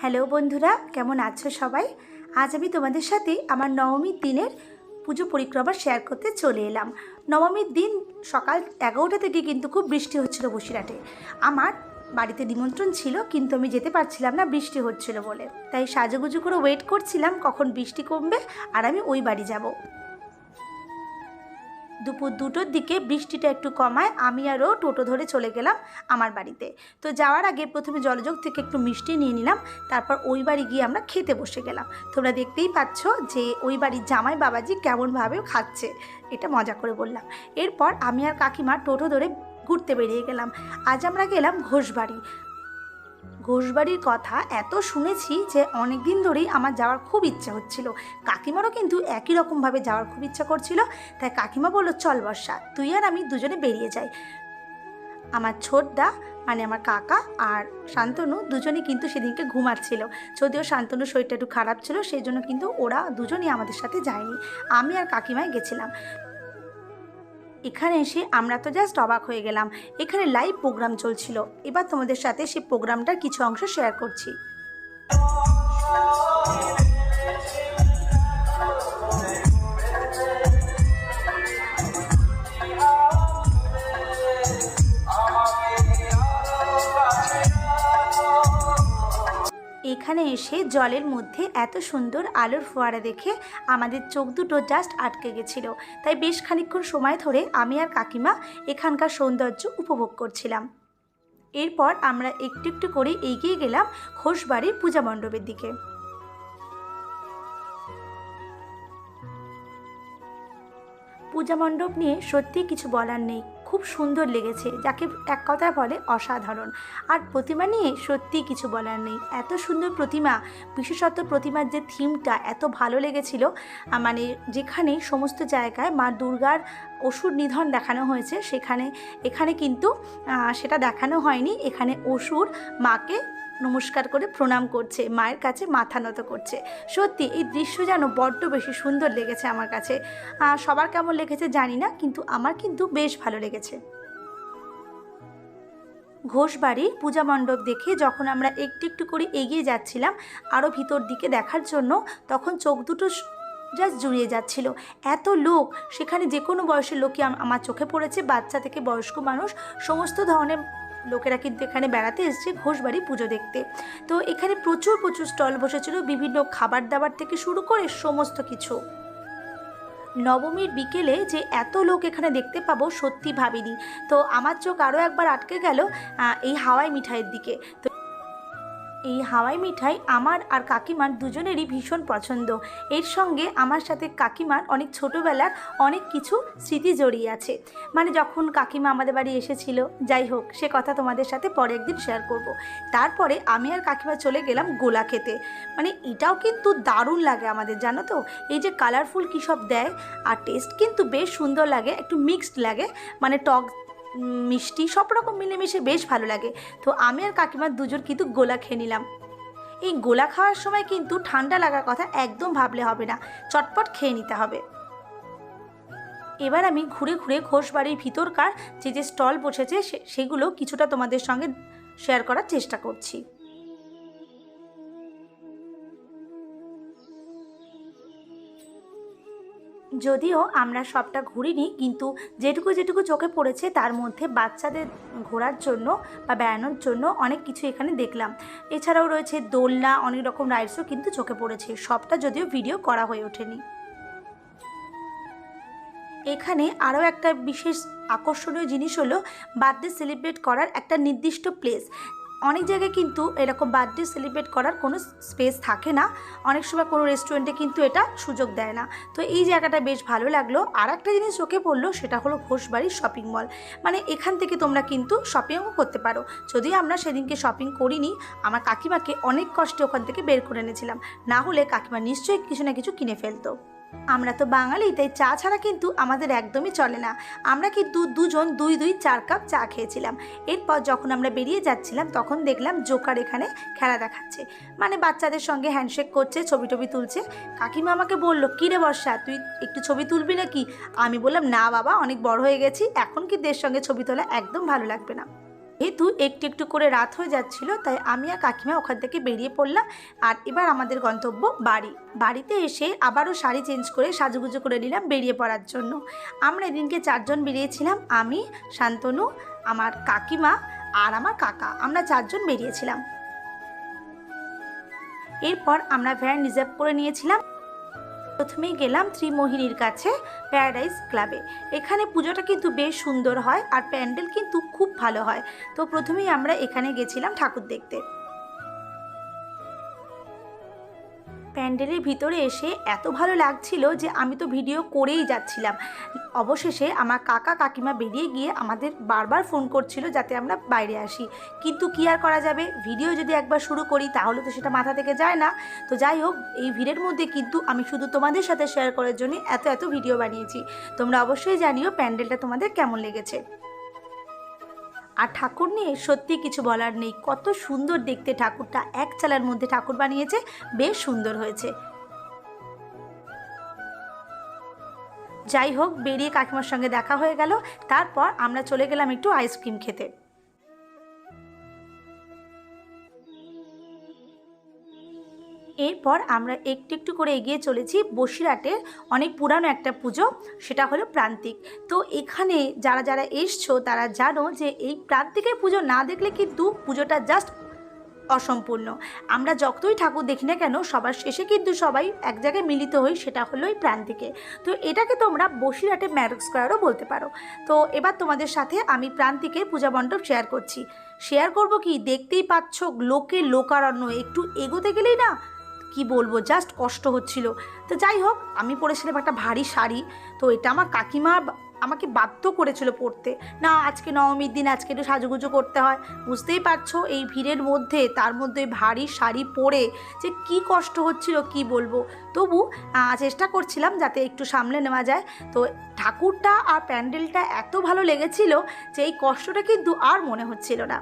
Hello বন্ধুরা, কেমন আছো সবাই? আজ আমি তোমাদের সাথে আমার নবমীর দিনের পুজো পরিক্রমা শেয়ার করতে চলে এলাম। নবমীর দিন সকাল এগারোটা থেকে কিন্তু খুব বৃষ্টি হচ্ছিল বসিরহাটে। আমার বাড়িতে নিমন্ত্রণ ছিল, কিন্তু আমি যেতে পারছিলাম না, বৃষ্টি হচ্ছিল বলে। তাই সাজুগুজু করে ওয়েট করছিলাম কখন বৃষ্টি কমবে, আর আমি ওই বাড়ি যাব। দুপুর দুটোর দিকে বৃষ্টিটা একটু কমায়, আমি আরও টোটো ধরে চলে গেলাম আমার বাড়িতে। তো যাওয়ার আগে প্রথমে জলযোগ থেকে একটু মিষ্টি নিয়ে নিলাম, তারপর ওই বাড়ি গিয়ে আমরা খেতে বসে গেলাম। তোমরা দেখতেই পাচ্ছ যে ওই বাড়ির জামাই বাবাজি কেমনভাবে খাচ্ছে, এটা মজা করে বললাম। এরপর আমি আর কাকিমা টোটো ধরে ঘুরতে বেরিয়ে গেলাম। আজ আমরা গেলাম ঘোষবাড়ি। ঘোষবাড়ির কথা এত শুনেছি যে অনেক দিন ধরেই আমার যাওয়ার খুব ইচ্ছা হচ্ছিল। কাকিমারও কিন্তু একই রকমভাবে যাওয়ার খুব ইচ্ছা করছিল। তাই কাকিমা বলল, চল বর্ষা, তুই আর আমি দুজনে বেরিয়ে যাই। আমার ছোটদা মানে আমার কাকা আর শান্তনু দুজনেই কিন্তু সেদিনকে ঘুমাচ্ছিল। যদিও শান্তনুর শরীরটা একটু খারাপ ছিল, সেই জন্য কিন্তু ওরা দুজনেই আমাদের সাথে যায়নি। আমি আর কাকিমায় গেছিলাম। এখানে এসে আমরা তো জাস্ট অবাক হয়ে গেলাম। এখানে লাইভ প্রোগ্রাম চলছিল। এবার তোমাদের সাথে সেই প্রোগ্রামটার কিছু অংশ শেয়ার করছি। এসে জলের মধ্যে এত সুন্দর আলোর ফোয়ারা দেখে আমাদের চোখ দুটো জাস্ট আটকে গেছিল। তাই বেশ খানিকক্ষণ সময় ধরে আমি আর কাকিমা এখানকার সৌন্দর্য উপভোগ করছিলাম। এরপর আমরা একটু একটু করে এগিয়ে গেলাম ঘোষবাড়ির পূজা মণ্ডপের দিকে। পূজা মণ্ডপ নিয়ে সত্যি কিছু বলার নেই। খুব সুন্দর লেগেছে, যাকে এক কথায় বলে অসাধারণ। আর প্রতিমা নিয়ে সত্যিই কিছু বলার নেই। এত সুন্দর প্রতিমা, বিশেষত প্রতিমার যে থিমটা এত ভালো লেগেছিল মানে যেখানে সমস্ত জায়গায় মা দুর্গার অসুর নিধন দেখানো হয়েছে, সেখানে, এখানে কিন্তু সেটা দেখানো হয়নি। এখানে অসুর মাকে নমস্কার করে প্রণাম করছে, মায়ের কাছে মাথা নত করছে। সত্যি, এই দৃশ্য যেন বড্ড বেশি সুন্দর লেগেছে আমার কাছে। সবার কেমন লেগেছে জানি না, কিন্তু আমার কিন্তু বেশ ভালো লেগেছে। ঘোষবাড়ির পূজা মণ্ডপ দেখে যখন আমরা একটু একটু করে এগিয়ে যাচ্ছিলাম আরও ভিতর দিকে দেখার জন্য, তখন চোখ দুটো জাস্ট জুড়িয়ে যাচ্ছিল। এত লোক, সেখানে যে কোনো বয়সের লোকই আমার চোখে পড়েছে, বাচ্চা থেকে বয়স্ক মানুষ, সমস্ত ধরনের লোকেরা কিন্তু এখানে বেড়াতে এসছে ঘোষবাড়ি পুজো দেখতে। তো এখানে প্রচুর প্রচুর স্টল বসেছিল, বিভিন্ন খাবার দাবার থেকে শুরু করে সমস্ত কিছু। নবমীর বিকেলে যে এত লোক এখানে দেখতে পাবো সত্যি ভাবিনি। তো আমার চোখ আরও একবার আটকে গেল এই হাওয়াই মিঠাইয়ের দিকে। তো এই হাওয়াই মিঠাই আমার আর কাকিমার দুজনেরই ভীষণ পছন্দ। এর সঙ্গে আমার সাথে কাকিমার অনেক ছোটোবেলার অনেক কিছু স্মৃতি জড়িয়ে আছে। মানে যখন কাকিমা আমাদের বাড়ি এসেছিল, যাই হোক, সে কথা তোমাদের সাথে পরে একদিন শেয়ার করব। তারপরে আমি আর কাকিমা চলে গেলাম গোলা খেতে। মানে এটাও কিন্তু দারুণ লাগে আমাদের, জানো তো? এই যে কালারফুল কী সব দেয়, আর টেস্ট কিন্তু বেশ সুন্দর লাগে, একটু মিক্সড লাগে। মানে টক মিষ্টি সব রকম মিলেমিশে বেশ ভালো লাগে। তো আমি আর কাকিমার দুজন কিন্তু গোলা খেয়ে নিলাম। এই গোলা খাওয়ার সময় কিন্তু ঠান্ডা লাগার কথা একদম ভাবলে হবে না। চটপট খেয়ে নিতে হবে। এবার আমি ঘুরে ঘুরে ঘোষবাড়ির ভিতরকার যে যে স্টল বসেছে সেগুলো কিছুটা তোমাদের সঙ্গে শেয়ার করার চেষ্টা করছি। যদিও আমরা সবটা ঘুরিনি, কিন্তু যেটুকু যেটুকু চোখে পড়েছে তার মধ্যে বাচ্চাদের ঘোরার জন্য বা বেড়ানোর জন্য অনেক কিছু এখানে দেখলাম। এছাড়াও রয়েছে দোলনা, অনেক রকম রাইডসও কিন্তু চোখে পড়েছে। সবটা যদিও ভিডিও করা হয়ে ওঠেনি। এখানে আরও একটা বিশেষ আকর্ষণীয় জিনিস হলো বার্থডে সেলিব্রেট করার একটা নির্দিষ্ট প্লেস। অনেক জায়গায় কিন্তু এরকম বার্থডে সেলিব্রেট করার কোনো স্পেস থাকে না। অনেক সময় কোনো রেস্টুরেন্টে কিন্তু এটা সুযোগ দেয় না। তো এই জায়গাটা বেশ ভালো লাগল। আর একটা জিনিস চোখে পড়ল, সেটা হলো ঘোষবাড়ির শপিং মল মানে এখান থেকে তোমরা কিন্তু শপিংও করতে পারো। যদিও আমরা সেদিনকে শপিং করিনি, আমার কাকিমাকে অনেক কষ্টে ওখান থেকে বের করে এনেছিলাম। না হলে কাকিমা নিশ্চয়ই কিছু না কিছু কিনে ফেলতো। আমরা তো বাঙালি, তাই চা ছাড়া কিন্তু আমাদের একদমই চলে না। আমরা কিন্তু দুজন দুই দুই চার কাপ চা খেয়েছিলাম। এরপর যখন আমরা বেরিয়ে যাচ্ছিলাম, তখন দেখলাম জোকার এখানে খেলা দেখাচ্ছে। মানে বাচ্চাদের সঙ্গে হ্যান্ডশেক করছে, ছবি টবি তুলছে। কাকিমা আমাকে বলল, কী রে বর্ষা, তুই একটু ছবি তুলবি নাকি? আমি বললাম, না বাবা, অনেক বড় হয়ে গেছি। এখন কি দের সঙ্গে ছবি তোলা একদম ভালো লাগবে না। যেহেতু একটু একটু করে রাত হয়ে যাচ্ছিল, তাই আমি আর কাকিমা ওখান থেকে বেরিয়ে পড়লাম। আর এবার আমাদের গন্তব্য বাড়ি। বাড়িতে এসে আবারও শাড়ি চেঞ্জ করে সাজুগুজু করে নিলাম বেরিয়ে পড়ার জন্য। আমরা এদিনকে চারজন বেরিয়েছিলাম, আমি, শান্তনু, আমার কাকিমা আর আমার কাকা। আমরা চারজন বেরিয়েছিলাম। এরপর আমরা ভ্যান রিজার্ভ করে নিয়েছিলাম। প্রথমেই গেলাম ত্রিমোহিনীর কাছে প্যারাডাইস ক্লাবে এখানে পুজোটা কিন্তু বেশ সুন্দর হয় আর প্যান্ডেল কিন্তু খুব ভালো হয়। তো প্রথমেই আমরা এখানে গেছিলাম ঠাকুর দেখতে। প্যান্ডেলের ভিতরে এসে এত ভালো লাগছিল যে আমি তো ভিডিও করেই যাচ্ছিলাম। অবশেষে আমার কাকা কাকিমা বেরিয়ে গিয়ে আমাদের বারবার ফোন করছিল যাতে আমরা বাইরে আসি। কিন্তু কি আর করা যাবে? ভিডিও যদি একবার শুরু করি তাহলে তো সেটা মাথা থেকে যায় না। তো যাই হোক, এই ভিড়ের মধ্যে কিন্তু আমি শুধু তোমাদের সাথে শেয়ার করার জন্য এত এত ভিডিও বানিয়েছি। তোমরা অবশ্যই জানিও প্যান্ডেলটা তোমাদের কেমন লেগেছে। আর ঠাকুর নিয়ে সত্যি কিছু বলার নেই। কত সুন্দর দেখতে ঠাকুরটা। এক চালার মধ্যে ঠাকুর বানিয়েছে, বেশ সুন্দর হয়েছে। যাই হোক, বেরিয়ে কাকিমার সঙ্গে দেখা হয়ে গেল। তারপর আমরা চলে গেলাম একটু আইসক্রিম খেতে। এরপর আমরা একটু একটু করে এগিয়ে চলেছি। বসিরহাটের অনেক পুরানো একটা পুজো, সেটা হলো প্রান্তিক। তো এখানে যারা যারা এসছো, তারা জানো যে এই প্রান্তিকের পুজো না দেখলে কিন্তু পুজোটা জাস্ট অসম্পূর্ণ। আমরা যতই ঠাকুর দেখি না কেন, সবার শেষে কিন্তু সবাই এক জায়গায় মিলিত হই, সেটা হলো এই প্রান্তিকে। তো এটাকে তোমরা বসিরহাটে ম্যারক স্কোয়ারও বলতে পারো। তো এবার তোমাদের সাথে আমি প্রান্তিকের পূজা মণ্ডপ শেয়ার করছি। শেয়ার করব কি? দেখতেই পাচ্ছ লোকে লোকারণ্য, একটু এগোতে গেলেই না কি বলব? জাস্ট কষ্ট হচ্ছিল। তো যাই হোক, আমি পরেছিলাম একটা ভারী শাড়ি। তো এটা আমার কাকিমা আমাকে বাধ্য করেছিল পড়তে না, আজকে নবমীর দিন, আজকে একটু সাজুগুজু করতে হয়। বুঝতেই পারছ, এই ভিড়ের মধ্যে, তার মধ্যে ভারী শাড়ি পরে যে কি কষ্ট হচ্ছিল, কি বলব? তবু চেষ্টা করছিলাম যাতে একটু সামলে নেওয়া যায়। তো ঠাকুরটা আর প্যান্ডেলটা এত ভালো লেগেছিল যে এই কষ্টটা কিন্তু আর মনে হচ্ছিল না।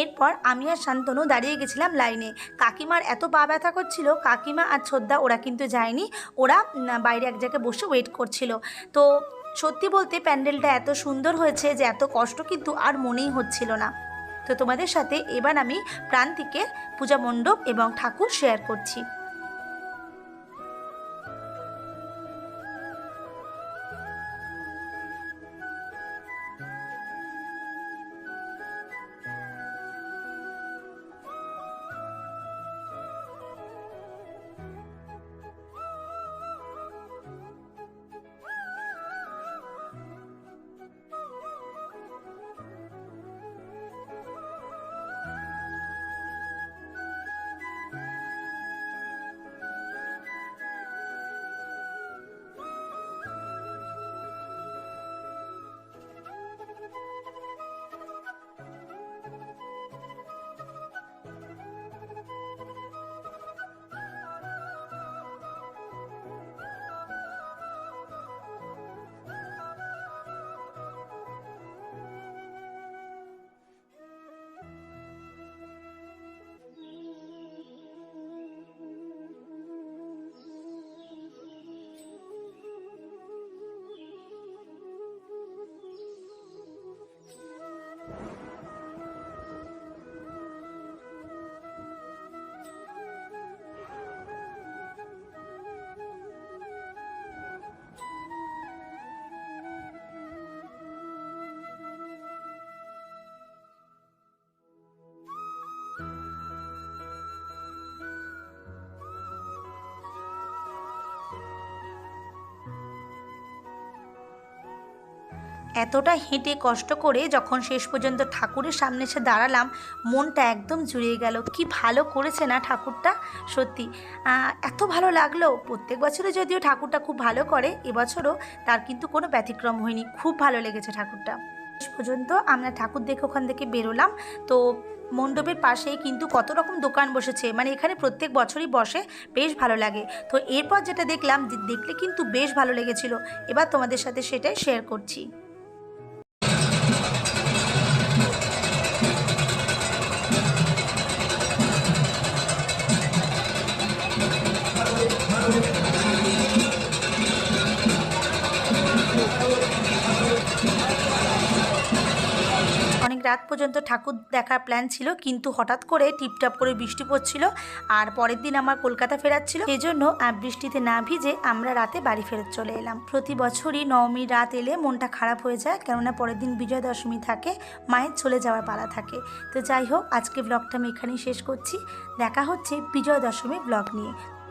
এরপর আমি আর শান্তনু দাঁড়িয়ে গেছিলাম লাইনে। কাকিমার এত পা ব্যথা করছিল, কাকিমা আর ছোদ্দা ওরা কিন্তু যায়নি। ওরা বাইরে এক জায়গায় বসে ওয়েট করছিল। তো সত্যি বলতে প্যান্ডেলটা এত সুন্দর হয়েছে যে এত কষ্ট কিন্তু আর মনেই হচ্ছিল না। তো তোমাদের সাথে এবার আমি প্রান্তিকের পূজা মণ্ডপ এবং ঠাকুর শেয়ার করছি। এতটা হেঁটে কষ্ট করে যখন শেষ পর্যন্ত ঠাকুরের সামনে এসে দাঁড়ালাম, মনটা একদম জুড়িয়ে গেল। কি ভালো করেছে না ঠাকুরটা? সত্যি। এত ভালো লাগল। প্রত্যেক বছরে যদিও ঠাকুরটা খুব ভালো করে, এবছরও তার কিন্তু কোনো ব্যতিক্রম হয়নি। খুব ভালো লেগেছে ঠাকুরটা। শেষ পর্যন্ত আমরা ঠাকুর দেখে ওখান থেকে বেরোলাম। তো মণ্ডপের পাশেই কিন্তু কত রকম দোকান বসেছে। মানে এখানে প্রত্যেক বছরই বসে বেশ ভালো লাগে। তো এরপর যেটা দেখলাম দেখলে কিন্তু বেশ ভালো লেগেছিল। এবার তোমাদের সাথে সেটাই শেয়ার করছি। রাত পর্যন্ত ঠাকুর দেখার প্ল্যান ছিল, কিন্তু হঠাৎ করে টিপটাপ করে বৃষ্টি পড়ছিল আর পরের দিন আমার কলকাতা ফেরার ছিল সেই জন্য বৃষ্টিতে না ভিজে আমরা রাতে বাড়ি ফেরত চলে এলাম। প্রতি বছরই নবমী রাত এলে মনটা খারাপ হয়ে যায়, কেননা পরের দিন বিজয় দশমী থাকে, মায়ের চলে যাওয়ার পালা থাকে। তো যাই হোক, আজকে ব্লগটা আমি এখানেই শেষ করছি। দেখা হচ্ছে বিজয় দশমী ব্লগ নিয়ে।